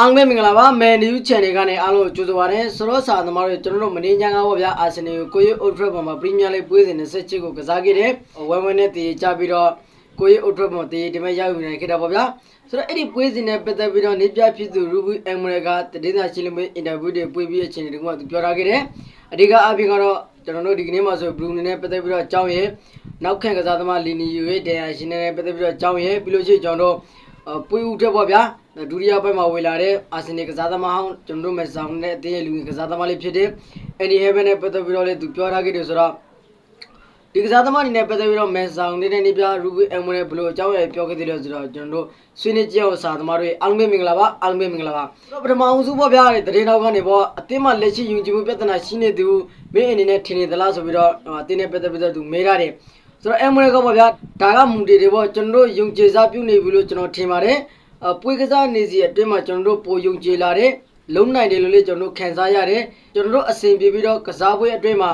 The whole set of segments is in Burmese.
အားလုံးပဲမင်္ဂလာပါမယ်နျူး channel ကနေအားလုံးကိုကြိုဆိုပါရစေဆိုတော့စာသမားတို့ကျွန်တော်တို့မင်းချမ်းကားပေါ့ဗျာအာဆင်နယ်ကိုကိုရီအိုထရက်ပေါ်မှာပရီးမီးယားလိပွဲစဉ်27ကိုကစားခဲ့တယ်ဝမ်ဝမ်နဲ့တည်ကြပြီးတော့ကိုရီအိုထရက်ပေါ်မှာတည်ဒီမဲ့ရောက်ယူနေခဲ့တာပေါ့ဗျာဆိုတော့အဲ့ဒီပွဲစဉ်နဲ့ပတ်သက်ပြီးတော့နေပြဖြစ်သူရူဘီအမ်မရကတည်င်းသားရှင်းလင်းပွဲအင်တာဗျူးတွေပွေးပြီးအချိန်တွေကသူပြောထားခဲ့တယ်အဓိကအပြင်ကတော့ကျွန်တော်တို့ဒီကနေ့မှာဆိုဘလူးနေနဲ့ပတ်သက်ပြီးတော့အကြောင်းရဲ့နောက်ခံကစားသမားလီနီယူရဲ့တန်ရာရှင်နဲ့ပတ်သက်ပြီးတော့အကြောင်းရဲ့ပြီးလို့ရှိရင်ကျွန်တော်တို့အ ပွေဦးတက်ပေါ့ဗျာဒုတိယဘက်မှာဝေလာတဲ့အာဆင်နယ်ကစားသမားဟောင်းကျွန်တော်တို့မဲ့ဆောင်တဲ့အတင်းရဲ့လူငယ်ကစားသမားလေးဖြစ်တဲ့အန်ဒီဟဲဘန်နဲ့ပတ်သက်ပြီးတော့လေသူပြောထားခဲ့တယ်ဆိုတော့ဒီကစားသမားအနေနဲ့ပတ်သက်ပြီးတော့မဲ့ဆောင်နေတဲ့နေပြရူဘီအမ်မနဲ့ဘလို့အကြောင်းရပြောခဲ့တယ်လို့ဆိုတော့ကျွန်တော်တို့ဆွေးနွေးကြအောင်စာသမားတွေအားလုံးပဲမင်္ဂလာပါအားလုံးပဲမင်္ဂလာပါဆိုတော့ပထမအောင်စုပေါ့ဗျာတဲ့တရင်နောက်ကနေပေါ့အတင်းမှလက်ရှိယုံကြည်မှုပြဿနာရှိနေသူမင်းအနေနဲ့ထင်နေသလားဆိုပြီးတော့အတင်းနဲ့ပတ်သက်ပြီးတော့သူမေးထားတယ် ဆိုတော့အမ်မနဲ့ကပေါ့ဗျာဒါကမူတွေတွေပေါ့ကျွန်တော်တို့ယုံကြည်စားပြုနေပြီလို့ကျွန်တော်ထင်ပါတယ်အပွေကစားနေစီအတွင်းမှာကျွန်တော်တို့ပိုယုံကြည်လာတဲ့လုံးနိုင်တယ်လို့လေကျွန်တော်တို့ခံစားရတယ်ကျွန်တော်တို့အစဉ်ပြေပြီးတော့ကစားပွဲအတွင်းမှာ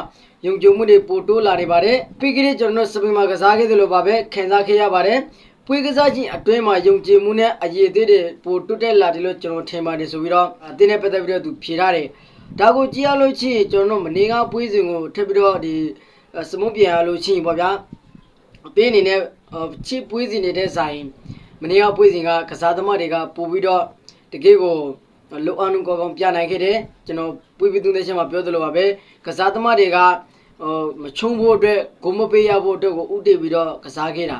ယုံကြည်မှုတွေပိုတိုးလာနေပါတယ်ပြီးကြတဲ့ကျွန်တော်တို့စပင်မှာကစားခဲ့သလိုပါပဲခံစားခဲ့ရပါတယ်ပွေကစားခြင်းအတွင်းမှာယုံကြည်မှုနဲ့အရေးသေးတွေပိုတွတ်တက်လာတယ်လို့ကျွန်တော်ထင်ပါတယ်ဆိုပြီးတော့အတင်းနဲ့ပတ်သက်ပြီးတော့သူဖြေထားတယ်ဒါကိုကြည့်ရလို့ရှိရင်ကျွန်တော်တို့မနေကားပွေးစဉ်ကိုထပ်ပြီးတော့ဒီ စမုတ်ပြန်ရလို့ရှိရင်ပေါ့ဗျာအပေးအနေနဲ့ချစ်ပွေးစဉ်နေတဲ့ဆိုင်မနေ့ကပွဲစဉ်ကကစားသမားတွေကပို့ပြီးတော့တကယ်ကိုလောအောင်ကောင်းကောင်းပြနိုင်ခဲ့တယ်ကျွန်တော်ပွေပြီးသူတဲ့ချက်မှာပြောသလိုပါပဲကစားသမားတွေကဟိုမချုံဖို့အတွက်ဂုံမပေးရဖို့အတွက်ကိုဥတည်ပြီးတော့ကစားခဲ့တာ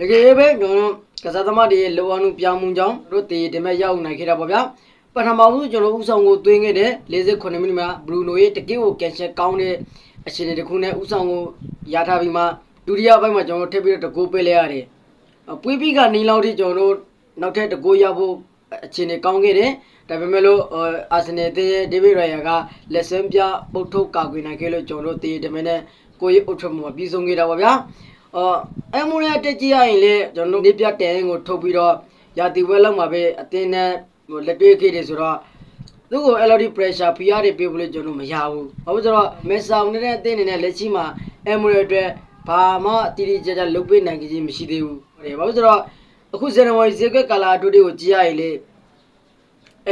တကယ်ပဲကျွန်တော်ကစားသမားတွေရဲ့လောအောင်ပြောင်းမှုကြောင့်တို့တည်တမဲ့ရောက်နိုင်ခဲ့တာပေါ့ဗျာပထမဆုံးကျွန်တော်ဥဆောင်ကိုသွင်းခဲ့တဲ့48မိနစ်မှာဘရူနိုရဲ့တကယ်ကိုကန်ချက်ကောင်းတဲ့ အခြေအနေတစ်ခုနဲ့ဥဆောင်ကိုရထားပြီးမှဒုတိယပိုင်းမှာကျွန်တော်ထပ်ပြီးတော့တကူပေးလိုက်ရတယ်ပွေးပြီးကနေလောက်ထိကျွန်တော်တို့နောက်ထပ်တကိုးရဖို့အခြေအနေကောင်းခဲ့တယ်ဒါပေမဲ့လို့အာဆင်နယ်တဲ့ဒေးဗစ်ရိုင်ယာကလက်စမ်းပြပုတ်ထုတ်ကာကွယ်နိုင်ခဲ့လို့ကျွန်တော်တို့တည်တယ်မနဲ့ကိုရီအုတ်ထွက်မှာပြီးဆုံးခဲ့တာပါဗျာအော်အမိုရီယာတက်ကြည့်ရရင်လေကျွန်တော်တို့နေပြတဲရင်ကိုထုတ်ပြီးတော့ရာတီဝဲလောက်မှာပဲအတင်းနဲ့လက်တွေ့ခဲ့တယ်ဆိုတော့ သူ့ကို LOD pressure PR တွေပေးဖို့လည်းကျွန်တော်မရဘူး။ဘာလို့ဆိုတော့မက်ဆောင်နေတဲ့အတင်းနေနဲ့လက်ရှိမှာ Emery အတွက်ဘာမှတီတီကြကြလုပ်ပေးနိုင်ခြင်းမရှိသေးဘူး။ဟုတ်တယ်။ဘာလို့ဆိုတော့အခုဇန်နဝါရီဈေးကွက်ကာလာအတူတူကိုကြည့်ရရင်လေ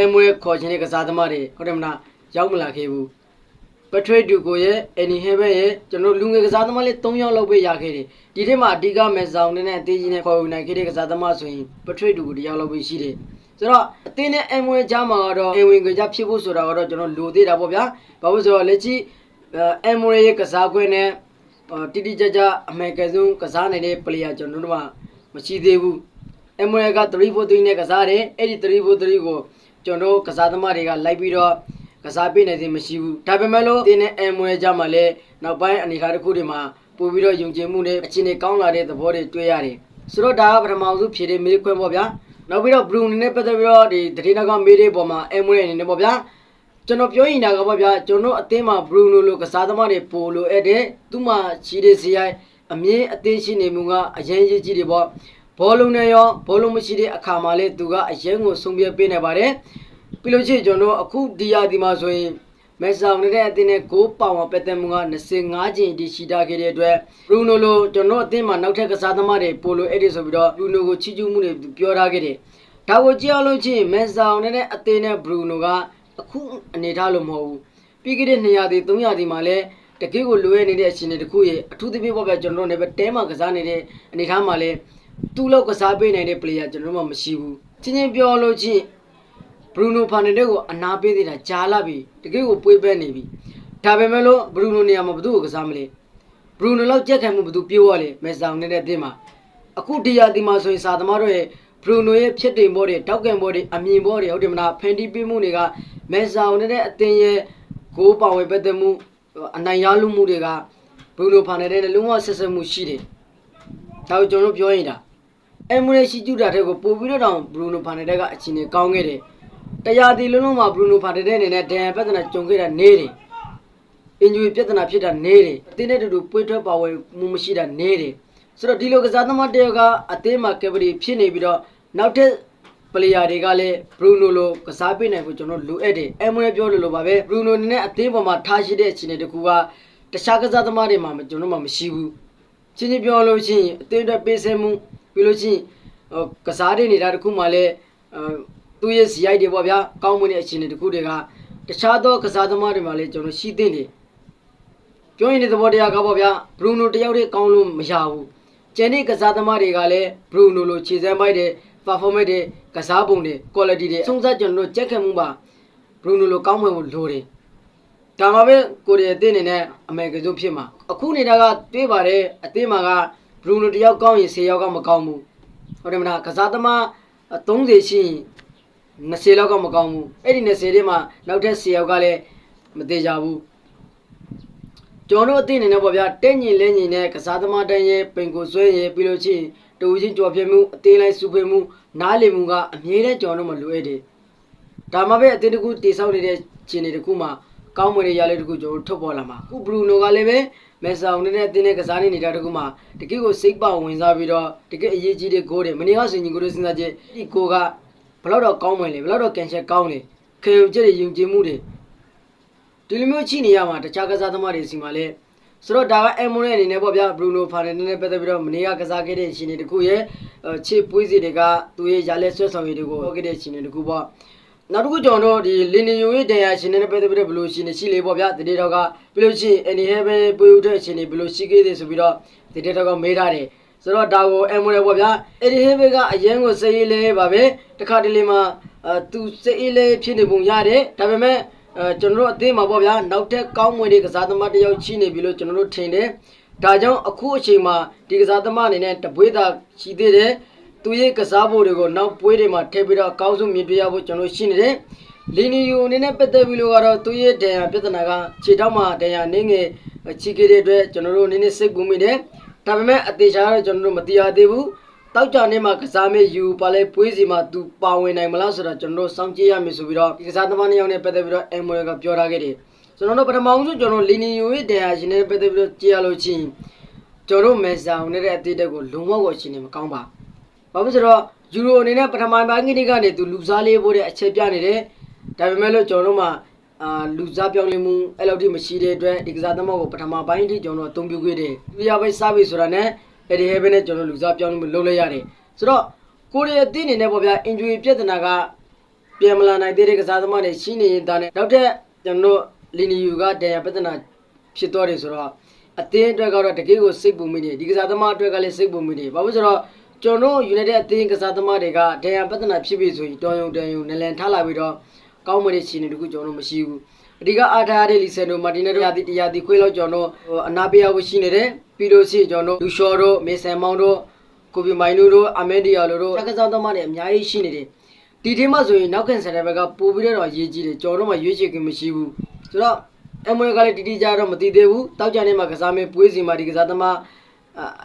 Emery ခေါ်ခြင်းတဲ့ကစားသမားတွေဟုတ်တယ်မလားရောက်မလာခဲ့ဘူး။ပထရိတ်ဒူကိုရဲ့အန်နီဟဲဘန်ရဲ့ကျွန်တော်လူငယ်ကစားသမားလေး၃ယောက်လောက်ပဲရခဲ့တယ်ဒီထက်မှာအဓိကမဲဆောင်နေတဲ့အသေးကြီးနဲ့ခေါ်ယူနိုင်ခဲ့တဲ့ကစားသမားဆိုရင်ပထရိတ်ဒူကိုတစ်ယောက်လောက်ပဲရှိတယ် ဆိုတော့အသင်းနဲ့အမ်ဝဲကြားမှာကတော့အဝင်ကကြဖြစ်ဖို့ဆိုတာကတော့ကျွန်တော်လိုသေးတာပေါ့ဗျာဘာလို့ဆိုတော့လက်ရှိအမ်ဝဲရဲ့ကစားကွင်းနဲ့တိတိကျကျအမေကဆုံးကစားနိုင်တဲ့ပလေယာကျွန်တော်တို့ကမရှိသေးဘူးအမ်ဝဲက343နဲ့ကစားတယ်အဲ့ဒီ343ကိုကျွန်တော်ကစားသမားတွေကလိုက်ပြီးတော့ကစားပေးနိုင်ခြင်းမရှိဘူးဒါပေမဲ့လို့တင်းနဲ့အမွဲကြမှာလည်းနောက်ပိုင်းအနေအထားတစ်ခုတွေမှာပို့ပြီးတော့ယုံကြည်မှုနဲ့အခြေအနေကောင်းလာတဲ့သဘောတွေတွေ့ရတယ်ဆိုတော့ဒါကပထမဆုံးဖြေတဲ့မေးခွန်းပေါ့ဗျာ နောက်ပြီးတော့ဘရူနီနဲ့ပတ်သက်ပြီးတော့ဒီတတိနကမေးတဲ့ပုံမှာအမွဲအနေနဲ့ပေါ့ဗျာကျွန်တော်ပြောရင်ဒါကပေါ့ဗျာကျွန်တော်အသင်းမှာဘရူနိုလိုကစားသမားတွေပို့လို့အဲ့တဲ့သူ့မှာချီတဲ့စီရိုက်အမြင့်အသင်းရှိနေမှုကအရင်ကြီးကြီးတွေပေါ့ဘောလုံးနဲ့ရောဘောလုံးမရှိတဲ့အခါမှာလေသူကအရင်ကိုဆုံးပြပေးနေပါတယ်ပြီးလို့ရှိရင်ကျွန်တော်အခုဒီယာဒီမှာဆိုရင် မဲဆောင်နေတဲ့အတင်းနဲ့ကိုပေါင်ဝပတ်သက်မှုက25ကျင်ဒီရှိတာခဲ့တဲ့အတွက်ဘရူနိုလိုကျွန်တော်အတင်းမှာနောက်ထပ်ကစားသမားတွေပိုလိုအဲ့ဒီဆိုပြီးတော့ဘရူနိုကိုချီးကျူးမှုတွေပြောထားခဲ့တယ်ဒါကိုကြည့်အောင်လို့ချင်းမဲဆောင်နေတဲ့အတင်းနဲ့ဘရူနိုကအခုအနေထားလို့မဟုတ်ဘူးပြီးခဲ့တဲ့200ဒီ300ဒီမှာလည်းတကယ်ကိုလိုရနေတဲ့အချိန်တွေတခုရဲ့အထူးသဖြင့်ပေါ့ဗျာကျွန်တော်တို့လည်းပဲတဲမှာကစားနေတဲ့အနေထားမှာလည်းသူ့လောက်ကစားပေးနိုင်တဲ့ player ကျွန်တော်တို့မှမရှိဘူးချင်းချင်းပြောလို့ချင်းဘ ရူနိုဖာနယ်ဒက်ကိုအနာပေးသေးတာကြာလာပြီတကယ်ကိုပွေးပဲနေပြီဒါပေမဲ့လို့ဘရူနိုနေရာမှာဘသူ့ကိုကစားမလဲဘရူနိုလောက်ကြက်ခံမှုဘသူပြေးသွားလဲမဲဆောင်နေတဲ့အတင်းမှာအခုဒီယာဒီမှာဆိုရင်စာသမားတို့ရဲ့ဘရူနိုရဲ့ဖြစ်တင်ဘောတွေတောက်ကန်ဘောတွေအမြင်ဘောတွေဟုတ်တယ်မလားဖန်တီးပေးမှုတွေကမဲဆောင်နေတဲ့အတင်းရဲ့ကိုးပောင်ဝယ်ပတ်သက်မှုအနိုင်ရလူမှုတွေကဘရူနိုဖာနယ်ဒက်နဲ့လုံးဝဆက်ဆက်မှုရှိတယ်ဒါကိုကျွန်တော်တို့ပြောရင်ဒါအမ်မရရှိကျူတာတဲ့ကိုပို့ပြီးတော့တောင်ဘရူနိုဖာနယ်ဒက်ကအချင်းနဲ့ကောင်းခဲ့တယ် တရားဒီလုံးလုံးမှာဘရူနိုဖာတဲ့အနေနဲ့ဒန်ပြဿနာကြုံခဲ့တာနေတယ်အင်ဂျူပြဿနာဖြစ်တာနေတယ်အတင်းနဲ့တူတူပွေးထွက်ပါဝင်မှုမရှိတာနေတယ်ဆိုတော့ဒီလိုကစားသမားတယောက်ကအတင်းမှာကက်ဗရီဖြစ်နေပြီးတော့နောက်ထပ်ပလေယာတွေကလည်းဘရူနိုလိုကစားပေးနိုင်ဖို့ကျွန်တော်လိုအပ်တယ်အမွေပြောလို့လိုပါပဲဘရူနိုနဲ့အတင်းပေါ်မှာထားရှိတဲ့အခြေအနေတကူကတခြားကစားသမားတွေမှာကျွန်တော်မှမရှိဘူးချင်းချင်းပြောလို့ရှိရင်အတင်းအတွက်ပေးဆဲမှုပြီးလို့ရှိရင်ဟိုကစားတဲ့နေတာတခုမှလည်း သူ့ရဲ့ဇီရိုက်တွေပေါ့ဗျာကောင်းမွန်တဲ့အခြေအနေတစ်ခုတွေကတခြားသောကစားသမားတွေမှာလည်းကျွန်တော်ရှိသင့်တယ်ပြောရင်ဒီသဘောတရားကပေါ့ဗျာဘရူနိုတယောက်တည်းကောင်းလို့မရဘူးကျန်တဲ့ကစားသမားတွေကလည်းဘရူနိုလိုခြေစမ်းပိုက်တဲ့ performance တွေကစားပုံတွေ quality တွေအဆုံးသတ်ကျွန်တော်တို့ကြက်ခတ်မှုပါဘရူနိုလိုကောင်းမွန်ဖို့လိုတယ်ဒါမှပဲကိုရီးယားအသင်းအနေနဲ့အမေရိကန်ဖြစ်မှာအခုနေတာကတွေးပါတယ်အသင်းမှာကဘရူနိုတယောက်ကောင်းရင်10ယောက်ကမကောင်းဘူးဟုတ်တယ်မလားကစားသမား30ရှိရင် 20လောက်ကမကောင်းဘူးအဲ့ဒီ20ထဲမှာနောက်ထပ်10ယောက်ကလည်းမသေးကြဘူးကျွန်တော်တို့အသိအနေနဲ့ပေါ့ဗျာတဲ့ညင်လဲညင်နဲ့ကစားသမားတန်းရဲ့ပင်ကိုဆွဲရဲ့ပြီးလို့ချင်းတူချင်းကြော်ပြမှုအသေးလိုက်စုဖေမှုနားလည်မှုကအမြဲတမ်းကျွန်တော်တို့မလိုအပ်တယ်ဒါမှပဲအသင်းတစ်ခုတိဆောက်နေတဲ့ခြေနေတစ်ခုမှာကောင်းမွန်တဲ့ရလဒ်တစ်ခုကျွန်တော်တို့ထုတ်ပေါ်လာမှာခုဘရူနိုကလည်းပဲမဲဆောင်နေတဲ့အသင်းနဲ့ကစားနေနေတာတစ်ခုမှာတကယ့်ကိုစိတ်ပေါဝင်စားပြီးတော့တကယ့်အရေးကြီးတဲ့ဂိုးတွေမနေ့ကစင်ကြီးကိုတို့စဉ်းစားကြည့်ဒီဂိုးကဘ လောက်တော့ကောင်းမွန်လေဘလောက်တော့ကန်ချက်ကောင်းလေခေယုံကျက်တွေယုံကြည်မှုတွေဒီလိုမျိုးချိနေရမှာတခြားကစားသမားတွေစီမှာလဲဆိုတော့ဒါကအမ်မိုရဲ့အနေနဲ့ပေါ့ဗျာဘရူနိုဖာနယ်နဲ့ပတ်သက်ပြီးတော့မနေ့ကကစားခဲ့တဲ့ရှင်တွေတခုရဲ့ချစ်ပွေးစီတွေကသူရဲ့ရလဲဆွဲဆောင်ရည်တွေကိုဟောခဲ့တဲ့ရှင်တွေတခုပေါ့နောက်တစ်ခုကျွန်တော်တို့ဒီလင်နီယိုရဲ့တန်ရာရှင်တွေနဲ့ပတ်သက်ပြီးတော့ဘယ်လိုရှင်တွေရှိလေပေါ့ဗျာတတိတော့ကပြီးလို့ရှိရင်အန်နီဟဲပဲပွေးဦးတဲ့ရှင်တွေဘယ်လိုရှိခဲ့သေးဆိုပြီးတော့တတိတော့ကမေးထားတယ် ဆိုတော့ဒါကိုအမ်မိုရဲပေါ့ဗျာအဒီဟဲဘေကအရန်ကိုစိတ်အေးလဲပါပဲတခါတလေမှာအဲသူစိတ်အေးလဲဖြစ်နေပုံရတယ်ဒါပေမဲ့အဲကျွန်တော်တို့အသင်းမှာပေါ့ဗျာနောက်ထပ်ကောင်းမွန်တဲ့ကစားသမားတစ်ယောက်ရှိနေပြီလို့ကျွန်တော်တို့ထင်တယ်ဒါကြောင့်အခုအချိန်မှာဒီကစားသမားအနေနဲ့တပွေးသာရှိသေးတယ်သူရဲ့ကစားဖို့တွေကိုနောက်ပွေးတွေမှာထည့်ပြီးတော့အကောင်းဆုံးမြင်တွေ့ရဖို့ကျွန်တော်ရှိနေတယ်လီနီယိုအနေနဲ့ပတ်သက်ပြီးလို့ကတော့သူရဲ့ဒဏ်ရာပြဿနာကခြေထောက်မှာဒဏ်ရာနေငယ်ချီခဲ့တဲ့အတွက်ကျွန်တော်တို့အနေနဲ့စိတ်ကူးမိတယ် ဒါပေမဲ့အသေးချာတော့ကျွန်တော်တို့မတရားသေးဘူးတောက်ကြနေမှာကစားမေးယူပါလဲပွေးစီမှာသူပါဝင်နိုင်မလားဆိုတော့ကျွန်တော်တို့စောင့်ကြည့်ရမယ်ဆိုပြီးတော့ဒီကစားသမားနှစ်ယောက်နဲ့ပတ်သက်ပြီးတော့အမ်မိုရကပြောထားခဲ့တယ်ကျွန်တော်တို့ပထမဆုံးကျွန်တော်လီနီယိုရဲ့ဒဏ်ရာရှင်နဲ့ပတ်သက်ပြီးတော့ကြည့်ရလို့ချင်းကျွန်တော်တို့မဲဆောင်နေတဲ့အသေးတက်ကိုလုံဝကိုရှင်နေမကောင်းပါဘာဖြစ်လို့ဆိုတော့ယူရိုအနေနဲ့ပထမပိုင်းကိနေကနေသူလူစားလေးဖို့တဲ့အချက်ပြနေတယ်ဒါပေမဲ့လို့ကျွန်တော်တို့မှာ အာလူစားပြောင်းလဲမှုအဲ့လောက်ထိမရှိတဲ့အတွက်ဒီကစားသမားကိုပထမပိုင်းအထိကျွန်တော်တို့အသုံးပြုခဲ့တယ်။ဒီရပိုင်းစားပြီဆိုတာနဲ့အဲ့ဒီဟဲဘဲနဲ့ကျွန်တော်လူစားပြောင်းလဲမှုလုပ်လိုက်ရတယ်။ဆိုတော့ကိုရီးယားအသင်းအနေနဲ့ပေါ့ဗျာ injury ပြဿနာကပြန်မလာနိုင်သေးတဲ့ကစားသမားတွေရှိနေရင်ဒါနဲ့နောက်ထပ်ကျွန်တော်တို့လီနီယူကဒဏ်ရာပြဿနာဖြစ်သွားတယ်ဆိုတော့အသင်းအတွက်ကတော့တကယ်ကိုစိတ်ပူမိတယ်ဒီကစားသမားအတွက်ကလည်းစိတ်ပူမိတယ်ဘာလို့ဆိုတော့ကျွန်တော် United အသင်းကစားသမားတွေကဒဏ်ရာပြဿနာဖြစ်ပြီဆိုရင်တော်ရုံတန်ရုံနလန်ထားလာပြီးတော့ ကောင်းမွန်တဲ့ရှင်တွေတခုကျွန်တော်တို့မရှိဘူးအဓိကအားထားတဲ့လီဆန်တို့မာတင်နယ်တို့ရာသီတရားတီခွေးလောက်ကျွန်တော်တို့အနာပေးရဖို့ရှိနေတယ်ပြီးလို့ရှိရင်ကျွန်တော်တို့လူရှော်တို့မေဆန်မောင်တို့ကိုပီမိုင်တို့အမန်ဒီယာတို့တို့ကစားသမားတွေအများကြီးရှိနေတယ်ဒီထင်းမှဆိုရင်နောက်ကန်ဆန်တဲ့ဘက်ကပို့ပြီးတော့ရေးကြည့်တယ်ကျွန်တော်တို့မှရွေးချယ်ခွင့်မရှိဘူးဆိုတော့အမွေကလည်းတီတီကြတော့မတည်သေးဘူးတောက်ကြနေမှာကစားမေးပွေးစီမှာဒီကစားသမား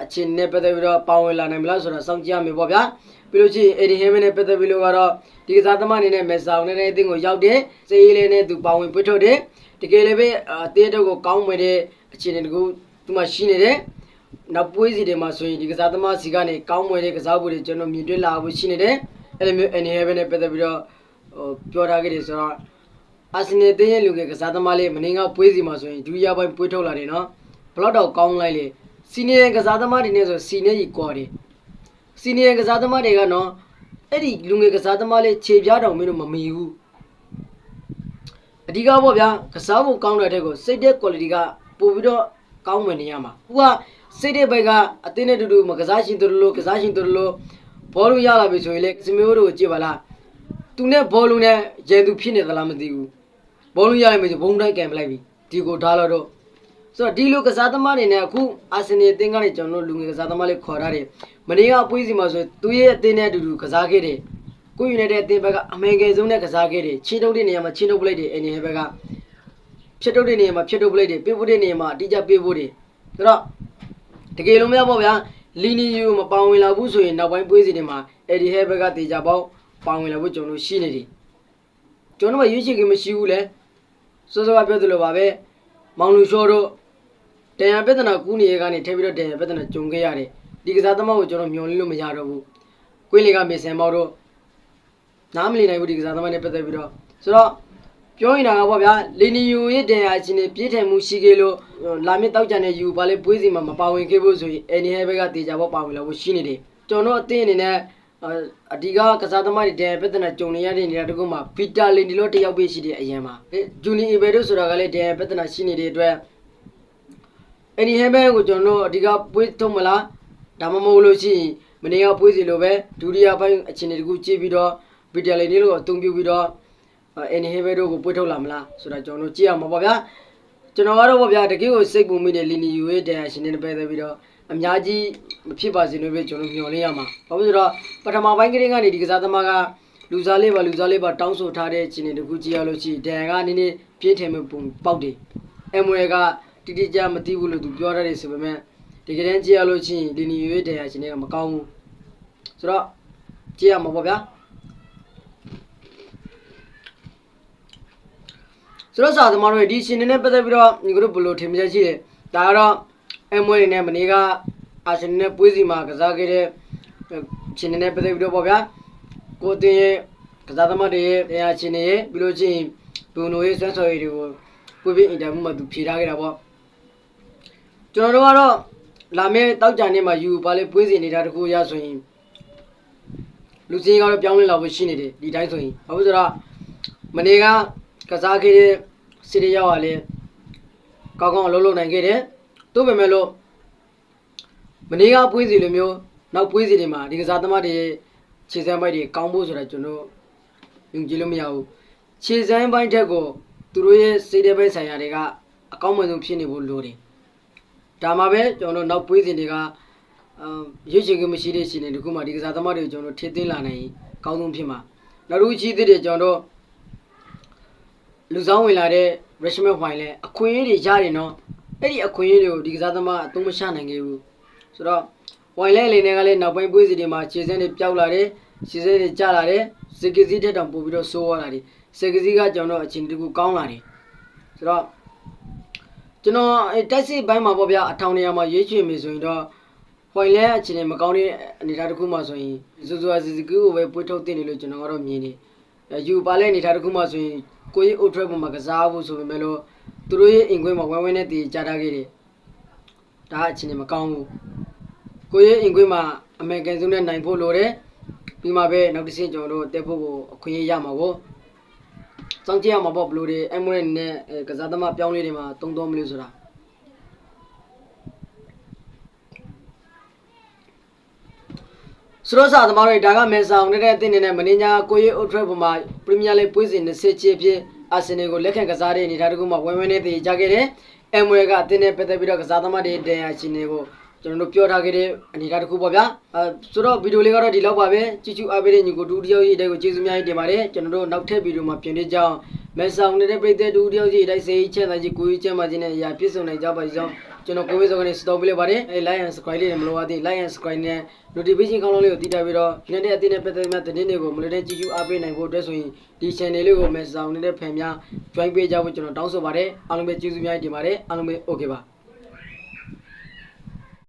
အချင်းနဲ့ပတ်သက်ပြီးတော့ပါဝင်လာနိုင်မလားဆိုတာစောင့်ကြည့်ရမယ်ပေါ့ဗျာပြီးလို့ရှိရင်အေဒီဟဲမန်နဲ့ပတ်သက်ပြီးလို့ကတော့ဒီကစားသမားအနေနဲ့မက်ဆောင်နဲ့တဲ့အသင်းကိုရောက်တယ်စေးရေးလေးနဲ့သူပါဝင်ပွတ်ထုတ်တယ်တကယ်လည်းပဲအသင်းတော့ကိုကောင်းမဲ့တဲ့အခြေအနေတကူသူမှရှိနေတယ်နောက်ပွေးစီတွေမှာဆိုရင်ဒီကစားသမားစီကနေကောင်းမွေတဲ့ကစားဖို့တွေကျွန်တော်မြင်တွေ့လာဖို့ရှိနေတယ်အဲ့လိုမျိုးအနေဟဲဘနဲ့ပတ်သက်ပြီးတော့ဟိုပြောထားခဲ့တယ်ဆိုတော့အာဆင်နယ်တင်းရဲ့လူကကစားသမားလေးမင်းကပွေးစီမှာဆိုရင်ဒုတိယပိုင်းပွေးထုတ်လာတယ်နော်ဘလောက်တော့ကောင်းလိုက်လေ စီနီယံကစားသမားတွေနဲ့ဆိုစီနဲ့ကြီးကွာတယ်စီနီယံကစားသမားတွေကနော်အဲ့ဒီလူငယ်ကစားသမားလေးခြေပြားတောင်မင်းတို့မမီဘူးအဓိကပေါ့ဗျာကစားဖို့ကောင်းတဲ့တဲ့ကိုစိတ်တဲ့ quality ကပို့ပြီးတော့ကောင်းမှနေရမှာဟိုကစိတ်တဲ့ဘက်ကအသင်းနဲ့တူတူမကစားရှင်တူတူလို့ကစားရှင်တူတူလို့ဘောလုံးရလာပြီဆိုရင်လေစမျိုးတို့ကိုကြည့်ပါလားသူနဲ့ဘောလုံးနဲ့ရန်သူဖြစ်နေသလားမသိဘူးဘောလုံးရရင်မဆိုဘုံတိုင်းကန်ပလိုက်ပြီဒီကိုထားလို့တော့ ဆိုတော့ဒီလိုကစားသမားတွေနဲ့အခုအာဆင်နယ်အသင်းကနေကျွန်တော်တို့လူငယ်ကစားသမားလေးခေါ်ထားတယ်မနေ့ကအပွေးစီမှာဆိုသူရဲ့အသင်းနဲ့အတူတူကစားခဲ့တယ်ကိုယူနိုက်တက်အသင်းဘက်ကအမေငယ်ဆုံးနဲ့ကစားခဲ့တယ်ချင်းတုပ်တဲ့နေရာမှာချင်းတုပ်ပလိုက်တယ်အန်နီဟဲဘက်ကဖြစ်တုပ်တဲ့နေရာမှာဖြစ်တုပ်ပလိုက်တယ်ပေးဖို့တဲ့နေရာမှာအတိအကျပေးဖို့တယ်ဆိုတော့တကယ်လို့မရပေါ့ဗျာလီနီယူမပောင်ဝင်လာဘူးဆိုရင်နောက်ပိုင်းပွေးစီတွေမှာအဒီဟဲဘက်ကတေချာပေါက်ပောင်ဝင်လာဖို့ကျွန်တော်ရှိနေတယ်ကျွန်တော်ကရွေးချယ်ခင်မရှိဘူးလေစောစောကပြောသလိုပါပဲမောင်လူရှော့တို့ တန်ရပြဿနာကူးနေရကနေထည့်ပြီးတော့တန်ရပြဿနာကြုံခဲ့ရတယ်ဒီကစားသမားကိုကျွန်တော်မျှော်လင့်လို့မရတော့ဘူးကွင်းလေးကမေဆန်မောက်တို့နားမလည်နိုင်ဘူးဒီကစားသမားနဲ့ပတ်သက်ပြီးတော့ဆိုတော့ပြောရင်တာကပေါ့ဗျာလီနီယိုရဲ့တန်ရာချင်းနေပြည့်ထန်မှုရှိခဲ့လို့လာမစ်တောက်ကြတဲ့ယူပါလေပွေးစီမှာမပါဝင်ခဲ့ဖို့ဆိုရင်အန်နီဟဲဘက်ကတေချာပေါ့ပါဝင်လာဖို့ရှိနေတယ်ကျွန်တော်အသင်းအနေနဲ့အာအဒီကကစားသမားတွေတဲ့ပြဿနာကြုံနေရတဲ့နေရာတစ်ခုမှာဗီတာလင်ဒီလိုတယောက်ပဲရှိတဲ့အရင်မှာဂျူနီအီဘယ်တို့ဆိုတာကလည်းတဲ့ပြဿနာရှိနေတဲ့အတွက် အဲ့ဒီဟဲဘဲကိုကျွန်တော်တို့အဒီကပွေးထုံးမလားဒါမှမဟုတ်လို့ရှိရင်မနေ့ကပွေးစီလိုပဲဒုတိယပိုင်းအခြေအနေတစ်ခုကြည့်ပြီးတော့ဗီတာလင်ဒီလိုအသုံးပြုပြီးတော့အဲ့ဒီဟဲဘဲတို့ကိုပွေးထုတ်လာမလားဆိုတာကျွန်တော်တို့ကြည့်ရမှာပေါ့ဗျာကျွန်တော်ကတော့ဗောဗျာတကယ်ကိုစိတ်ပူမိတဲ့လီနီယူရဲ့တရားရှင်နေပဲသက်ပြီးတော့အများကြီးမဖြစ်ပါစေလို့ပဲကျွန်တော်မျှော်လင့်ရမှာဘာဖြစ်လို့လဲဆိုတော့ပထမပိုင်းကလေးကနေဒီကစားသမားကလူစားလေးပါလူစားလေးပါတောင်းဆိုထားတဲ့ခြင်းတွေတခုကြည့်ရလို့ရှိရင်ဒန်ကနည်းနည်းပြင်းထန်မှုပုံပေါက်တယ်အမွေက တိတိကျမသိဘူးလို့သူပြောတတ်တယ်ဆိုပေမဲ့ဒီကနေ့ကြည့်ရလို့ရှိရင်လီနီယူရဲ့တရားရှင်တွေကမကောင်းဘူးဆိုတော့ကြည့်ရမှာပေါ့ဗျာဆိုတော့စာသမားတို့ဒီရှင်နေနဲ့ပတ်သက်ပြီးတော့ညီတို့ဘယ်လိုထင်မြင်ချက်ရှိလဲဒါကတော့အမွေနေနဲ့မနေ့ကအာရှင်နဲ့ပွဲစီမှာကစားခဲ့တဲ့ရှင်နေနဲ့ပတ်သက်ပြီးတော့ပေါ့ဗျာကိုတင်ရဲ့ကစားသမားတွေရဲ့တရားရှင်တွေရဲ့ပြီးလို့ချင်းဘုံတို့ရဲ့ဆွမ်းဆော်ရည်တွေကိုကိုပြင်းအင်တာဗျူးမှာသူဖြေထားခဲ့တာပေါ့ ကျွန်တော်တို့ကတော့လာမယ့်တောက်ကြနေ့မှာယူပါလေပွဲစီနေတာတခုရဆိုရင်လူစင်းကတော့ပြောင်းလဲလာဖို့ရှိနေတယ်ဒီတိုင်းဆိုရင်ဘာလို့ဆိုတော့မနေ့ကကစားခဲ့တဲ့စီရီယောကလည်းကောင်းကောင်းအလုပ်လုပ်နိုင်ခဲ့တယ်။သို့ပေမဲ့လို့မနေ့ကပွေးစီလိုမျိုးနောက်ပွေးစီတွေမှာဒီကစားသမားတွေခြေစမ်းပိုင်းတွေကောင်းဖို့ဆိုတာကျွန်တော်ယုံကြည်လို့မရဘူး။ခြေစမ်းပိုင်းထက်ကိုသူတို့ရဲ့စိတ်တဲ့ဘက်ဆိုင်ရာတွေကအကောင်းမှဆုံးဖြစ်နေဖို့လိုတယ်။ ဒါမှပဲကျွန်တော်တို့နောက်ပွေးစီတွေကအာရွေးချယ်ခွင့်မရှိတဲ့ရှင်တွေဒီခုမှဒီကစားသမားတွေကိုကျွန်တော်ထိသိမ်းလာနိုင်ရင်အကောင်းဆုံးဖြစ်မှာ။နောက်တစ်ခုကြီးသေးတယ်ကျွန်တော်တို့လူဆောင်ဝင်လာတဲ့ Rashmel Wine လဲအခွင့်အရေးတွေရတယ်နော်အဲ့ဒီအခွင့်အရေးတွေကိုဒီကစားသမားအသုံးမချနိုင်ခဲ့ဘူးဆိုတော့ Wine လဲအနေနဲ့ကလည်းနောက်ပိုင်းပွဲစီတွေမှာခြေစင်းတွေပျောက်လာတယ်ခြေစင်းတွေကျလာတယ်စကစီတက်တောင်ပို့ပြီးတော့ဆိုးသွားလာတယ်စကစီကကျွန်တော်အချင်းတကူကောင်းလာတယ်ဆိုတော့ ကျွန်တော်အဲ့တက်စီဘိုင်းမှာပေါ့ဗျာအထောင်နေရာမှာရွေးချယ်မိဆိုရင်တော့ Wine လဲအချင်းတွေမကောင်းတဲ့အနေအထားတစ်ခုမှဆိုရင်ဇူဇူအစီစီကူကိုပဲပွေးထုတ်တင်တယ်လို့ကျွန်တော်ကတော့မြင်တယ်ယူပါလဲအနေထားတစ်ခုမှဆိုရင်ကိုကြီးအိုထရက်ပေါ်မှာကစားဖို့ဆိုပေမဲ့လို့သူတို့ရဲ့အင်ကွင်းမှာဝဲဝဲနဲ့တည်ကြထားခဲ့တယ်ဒါအချင်းနေမကောင်းဘူးကိုကြီးအင်ကွင်းမှာအမေရိကန်စုနဲ့နိုင်ဖို့လိုတယ်ပြီးမှပဲနောက်တစ်ဆင့်ကျွန်တော်တို့တက်ဖို့ကိုအခွင့်အရေးရမှာပေါ့ စောင့်ကြည့်ရမှာပေါ့ဘလို့တွေအမွေနဲ့အဲကစားသမားပြောင်းလေးတွေမှာတုံးတော့မလို့ဆိုတာစရောစာသမားတွေဒါကမဲဆောင်နေတဲ့အသင်းနေနဲ့မင်းညာကိုရီအိုထရက်ပေါ်မှာပရီးမီးယားလိပွဲစဉ်20ချီဖြစ်အာဆင်နယ်ကိုလက်ခံကစားတဲ့အနေအထားတစ်ခုမှာဝဲဝဲနဲ့တည်ကြခဲ့တယ်။အမ်ဝဲကအသင်းနဲ့ပတ်သက်ပြီးတော့ကစားသမားတွေတန်ရာရှင်တွေကို ကျွန်တော်တို့ပြောထားခဲ့တဲ့အနေအထားတစ်ခုပေါ့ဗျာ။အဲဆိုတော့ဗီဒီယိုလေးကတော့ဒီလောက်ပါပဲ။ကြည့်ချူအားပေးတဲ့ညီကိုတူတယောက်ကြီးအတိုင်းကိုကျေးဇူးများကြီးတင်ပါတယ်။ကျွန်တော်တို့နောက်ထပ်ဗီဒီယိုမှာပြင်ပြကြအောင်မဲဆောင်နေတဲ့ပြည်သက်တူတယောက်ကြီးအတိုင်းစေးချမ်းသာကြီးကိုကြီးချမ်းသာကြီးနဲ့အရာပြည့်စုံနိုင်ကြပါစေကြောင်းကျွန်တော်ကိုဝေးစောကနေစတော်ပေးလိုက်ပါတယ်။အဲ like and subscribe လေးနဲ့မလိုပါသေး like and subscribe နဲ့ notification ကောင်းလုံးလေးကိုတည်ထားပြီးတော့ဒီနေ့အတင်းနဲ့ပတ်သက်တဲ့သတင်းတွေကိုမလွယ်တဲ့ကြည့်ချူအားပေးနိုင်ဖို့အတွက်ဆိုရင်ဒီ channel လေးကိုမဲဆောင်နေတဲ့ဖန်များ join ပေးကြဖို့ကျွန်တော်တောင်းဆိုပါတယ်အားလုံးပဲကျေးဇူးများတင်ပါတယ်အားလုံးပဲ okay ပါ